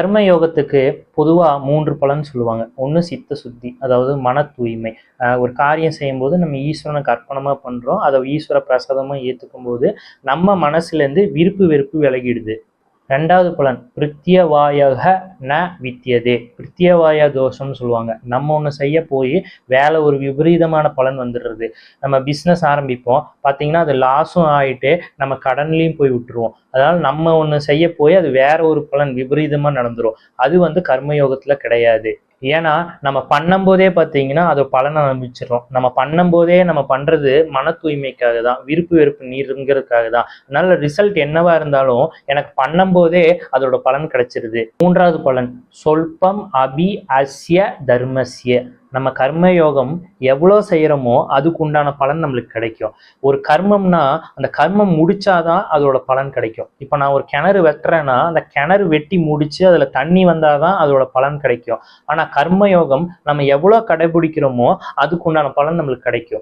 கர்ம யோகத்துக்கு பொதுவாக மூன்று பலன் சொல்லுவாங்க. ஒன்று சித்த சுத்தி அதாவது மன தூய்மை. ஒரு காரியம் செய்யும்போது நம்ம ஈஸ்வரனுக்கு அர்ப்பணமாக பண்ணுறோம் அதை ஈஸ்வர பிரசாதமாக ஏற்றுக்கும் போது நம்ம மனசுலேருந்து விருப்பு வெறுப்பு விலகிடுது. ரெண்டாவது பலன் பிரித்தியவாயக ந வித்தியதே. பிரித்தியவாய தோஷம்னு சொல்லுவாங்க. நம்ம ஒன்று செய்ய போய் வேலை ஒரு விபரீதமான பலன் வந்துடுறது. நம்ம பிஸ்னஸ் ஆரம்பிப்போம். பார்த்தீங்கன்னா அது லாஸும் ஆகிட்டு நம்ம கடன்லையும் போய் விட்டுருவோம். அதனால் நம்ம ஒன்று செய்ய போய் அது வேற ஒரு பலன் விபரீதமாக நடந்துரும். அது வந்து கர்மயோகத்தில் கிடையாது. ஏன்னா நம்ம பண்ணும்போதே பார்த்தீங்கன்னா அது பலனை அனுபவிச்சிடறோம் நம்ம பண்ணும்போதே நம்ம பண்ணுறது மன தூய்மைக்காக தான் விருப்பு வெறுப்பு நீருங்கிறதுக்காக தான் நல்ல ரிசல்ட் என்னவா இருந்தாலும் எனக்கு பண்ணும்போதே அதோட பலன் கிடைச்சிருது. மூன்றாவது பலன் சொல்பம் அபி அஸ்ய தர்மஸ்ய. நம்ம கர்மயோகம் எவ்வளோ செய்கிறோமோ அதுக்கு உண்டான பலன் நம்மளுக்கு கிடைக்கும். ஒரு கர்மம்னா அந்த கர்மம் முடிச்சாதான் அதோட பலன் கிடைக்கும். இப்போ நான் ஒரு கிணறு வெட்டுறேன்னா அந்த கிணறு வெட்டி முடிச்சு அதில் தண்ணி வந்தாதான் அதோட பலன் கிடைக்கும். ஆனால் கர்மயோகம் நம்ம எவ்வளோ கடைபிடிக்கிறோமோ அதுக்கு உண்டான பலன் நம்மளுக்கு கிடைக்கும்.